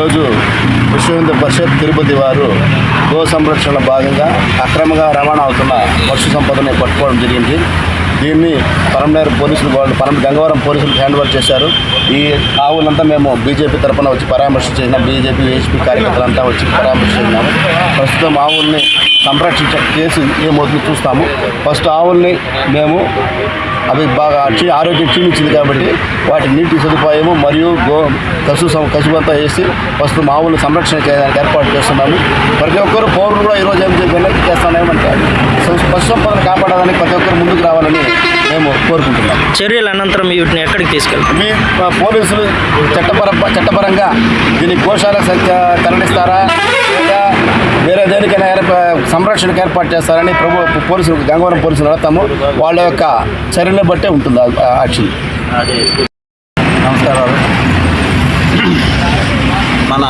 ఈరోజు విశ్వ హిందూ పరిషత్ తిరుపతి వారు గో సంరక్షణలో భాగంగా అక్రమంగా రవాణా అవుతున్న పశు సంపదని పట్టుకోవడం జరిగింది. దీన్ని పరంనేరు పోలీసులు వాళ్ళు పరం గంగవరం పోలీసులు హ్యాండ్ ఓవర్ చేశారు. ఈ ఆవులంతా మేము బీజేపీ తరఫున వచ్చి పరామర్శ చేసిన బీజేపీ ఏసీపీ కార్యకర్తలంతా వచ్చి పరామర్శ చేసినాము ప్రస్తుతం ఆవుల్ని సంరక్షించే కేసు ఏమవుతుందో చూస్తాము. ఫస్ట్ ఆవుల్ని మేము అవి బాగా ఆరోగ్యం క్షీణించింది కాబట్టి వాటి నీటి సదుపాయము మరియు గో కసు సం- కసుబంతా వేసి ఫస్ట్ మామూలు సంరక్షణ చేయడానికి ఏర్పాటు చేస్తున్నాము. ప్రతి ఒక్కరు పౌరులు కూడా ఈరోజు ఏం విన్నతి చేస్తానేమంటే పశు సంపదను కాపాడడానికి ప్రతి ఒక్కరు ముందుకు రావాలని మేము కోరుకుంటున్నాము. చర్యల అనంతరం వీటిని ఎక్కడికి తీసుకెళ్తాం మీ పోలీసులు చట్టపర చట్టపరంగా దీన్ని గోశాల సంఖ్య తరలిస్తారా? వేరే దేనికైనా ఏర్ప సంరక్షణకు ఏర్పాటు చేస్తారని ప్రభు పోలీసులు గంగవరం పోలీసులు అడుగుతాము వాళ్ళ యొక్క చర్యలను బట్టే ఉంటుంది యాక్షన్. నమస్కారాలు. మన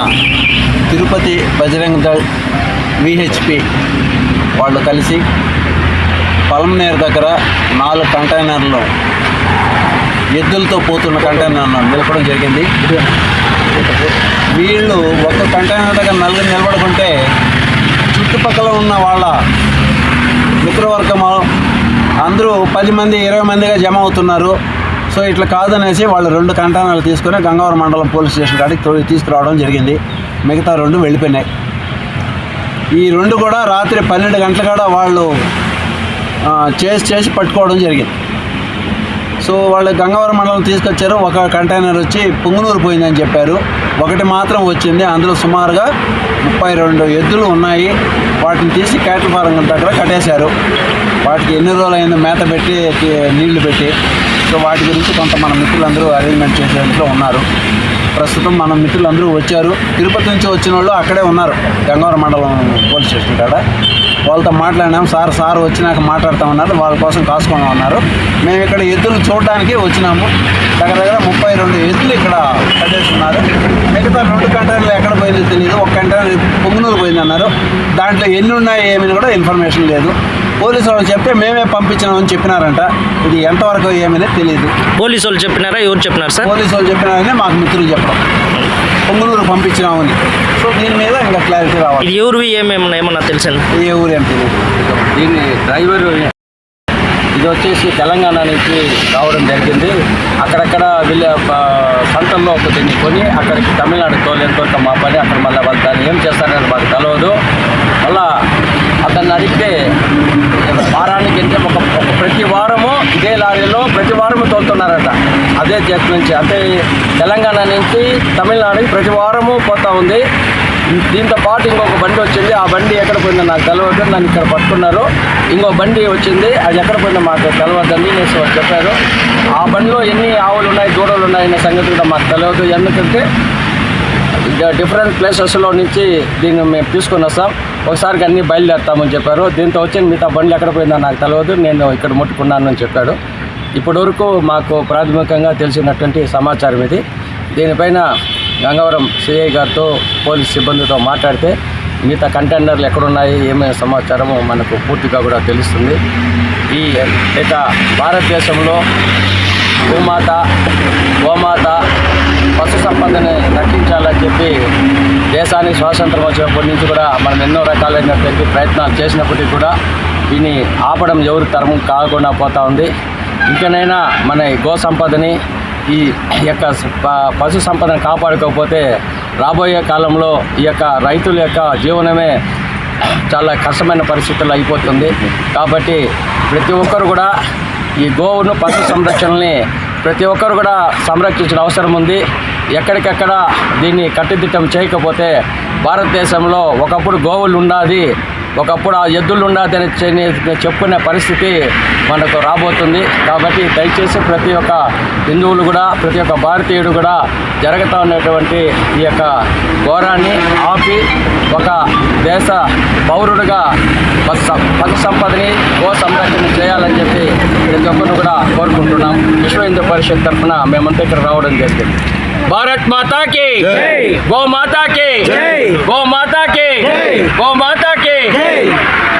తిరుపతి బజరంగ్ దళ్ విహెచ్పి వాళ్ళు కలిసి పలమనేరు దగ్గర నాలుగు కంటైనర్లు ఎద్దులతో పోతున్న కంటైనర్లను నిలపడం జరిగింది. వీళ్ళు ఒక కంటైనర్ దగ్గర నలుగురు నిలబడుకుంటే చుట్టుపక్కల ఉన్న వాళ్ళ మిత్రవర్గము అందరూ పది మంది ఇరవై మందిగా జమ అవుతున్నారు. సో ఇట్లా కాదనేసి వాళ్ళు రెండు కంటైనర్లు తీసుకొని గంగవరం మండలం పోలీస్ స్టేషన్ కాడికి తీసుకురావడం జరిగింది. మిగతా రెండు వెళ్ళిపోయినాయి. ఈ రెండు కూడా రాత్రి పన్నెండు గంటల కాడ వాళ్ళు చేసి చేసి పట్టుకోవడం జరిగింది. సో వాళ్ళు గంగవరం మండలం తీసుకొచ్చారు. ఒక కంటైనర్ వచ్చి పుంగునూరు పోయిందని చెప్పారు. ఒకటి మాత్రం వచ్చింది. అందులో సుమారుగా ముప్పై రెండు ఎద్దులు ఉన్నాయి. వాటిని తీసి క్యాటిల్ ఫారం దగ్గర కట్టేశారు. వాటికి ఎన్ని రోజులు అయిందో మేత పెట్టి నీళ్ళు పెట్టి. సో వాటి గురించి కొంత మన మిత్రులందరూ అరేంజ్మెంట్ చేసేందులో ఉన్నారు. ప్రస్తుతం మన మిత్రులందరూ వచ్చారు. తిరుపతి నుంచి వచ్చిన వాళ్ళు అక్కడే ఉన్నారు. గంగవరం మండలం పోలీస్ స్టేషన్ కాడ. వాళ్ళతో మాట్లాడినాం. సార్ సార్ వచ్చినాక మాట్లాడతామన్నారు వాళ్ళ కోసం కాసుకొని అన్నారు మేము ఇక్కడ ఎద్దులు చూడడానికి వచ్చినాము. దగ్గర దగ్గర ముప్పై రెండు ఎద్దులు ఇక్కడ కట్టేసి ఉన్నారు మిగతా రెండు కంటైనర్లు ఎక్కడ పోయిందో తెలియదు ఒక కంటైనర్ పొంగునూరు పోయింది అన్నారు దాంట్లో ఎన్ని ఉన్నాయి ఏమని కూడా ఇన్ఫర్మేషన్ లేదు. పోలీసు వాళ్ళు చెప్తే మేమే పంపించినామని చెప్పినారంట. ఇది ఎంతవరకు ఏమని తెలియదు పోలీసు వాళ్ళు చెప్పినారా? ఎవరు చెప్పినారు సార్? పోలీసు వాళ్ళు చెప్పినారని మాకు మిత్రులు చెప్పడం. పొంగునూరు పంపించినామని. సో దీని మీద ఇంకా క్లారిటీ రావాలి. ఇది ఎవరివి? ఏమేమన్నా ఏమన్నా తెలిసింది? ఏ ఊరు ఏం తెలియదు దీన్ని డ్రైవర్ ఇది వచ్చేసి తెలంగాణ నుంచి రావడం జరిగింది. అక్కడక్కడ వీళ్ళ ప- సంతల్లో ఒక కొని అక్కడికి తమిళనాడు తోలేంత మా పని అక్కడ మళ్ళీ వాళ్ళు దాన్ని ఏం చేస్తారని మాకు తెలియదు మళ్ళా అతన్ని అడిగితే వారానికి అంటే ఒక ప్రతి వారము ఇదే లారీలో ప్రతి వారము తోలుతున్నారట. అదే చేతి నుంచి అంటే తెలంగాణ నుంచి తమిళనాడుకి ప్రతి వారము పోతా ఉంది. దీంతో పాటు ఇంకొక బండి వచ్చింది. ఆ బండి ఎక్కడ పోయిందో నాకు తెలవదు. నన్ను ఇక్కడ పట్టుకున్నారు. ఇంకో బండి వచ్చింది. అది ఎక్కడ పోయిందో మాకు తెలియదండి అనేసి వాళ్ళు చెప్పారు. ఆ బండిలో ఎన్ని ఆవులు ఉన్నాయి దూడలు ఉన్నాయి అనే సంగతి కూడా మాకు తెలియదు ఎందుకంటే ఇక డిఫరెంట్ ప్లేసెస్లో నుంచి దీన్ని మేము తీసుకొని వస్తాం. ఒకసారికి అన్నీ బయలుదేరుతామని చెప్పారు. దీంతో వచ్చి మిగతా బండ్లు ఎక్కడ పోయిందో నాకు తెలియదు నేను ఇక్కడ ముట్టుకున్నాను అని చెప్పాడు. ఇప్పటివరకు మాకు ప్రాథమికంగా తెలిసినటువంటి సమాచారం ఇది. దీనిపైన గంగవరం సిఐ గారితో పోలీస్ సిబ్బందితో మాట్లాడితే మిగతా కంటైనర్లు ఎక్కడున్నాయి ఏమైనా సమాచారము మనకు పూర్తిగా కూడా తెలుస్తుంది. ఈ ఇక భారతదేశంలో భూమాత గోమాత పశు సంపదని రక్షించాలని చెప్పి దేశానికి స్వాతంత్రం వచ్చినప్పటి నుంచి కూడా మనం ఎన్నో రకాలైనటువంటి ప్రయత్నాలు చేసినప్పటికీ కూడా దీన్ని ఆపడం ఎవరి తరం కాకుండా పోతూ ఉంది. ఇంకనైనా మన గో సంపదని ఈ యొక్క పశు సంపదను కాపాడుకోకపోతే రాబోయే కాలంలో ఈ యొక్క రైతుల యొక్క జీవనమే చాలా కష్టమైన పరిస్థితుల్లో అయిపోతుంది. కాబట్టి ప్రతి ఒక్కరు కూడా ఈ గోవును పశు సంరక్షణని ప్రతి ఒక్కరు కూడా సంరక్షించిన అవసరం ఉంది. ఎక్కడికక్కడ దీన్ని కట్టుదిట్టం చేయకపోతే భారతదేశంలో ఒకప్పుడు గోవులు ఉండాది ఒకప్పుడు ఆ ఎద్దులు ఉండాది అని చె- చెప్పుకునే పరిస్థితి మనకు రాబోతుంది. కాబట్టి దయచేసి ప్రతి ఒక్క హిందువులు కూడా ప్రతి ఒక్క భారతీయుడు కూడా జరుగుతూ ఉన్నటువంటి ఈ యొక్క ఘోరాన్ని ఆపి ఒక దేశ పౌరుడిగా పశు సంపదని గో సంరక్షణ చేయాలని చెప్పి ప్రతి ఒక్కరు కూడా కోరుకుంటున్నాం. విశ్వ హిందూ పరిషత్ తరఫున మేమంతా ఇక్కడ రావడం జరిగింది. భారత్ మాతాకి గో మాతాకి గో మాతాకి గో మాతా Hey!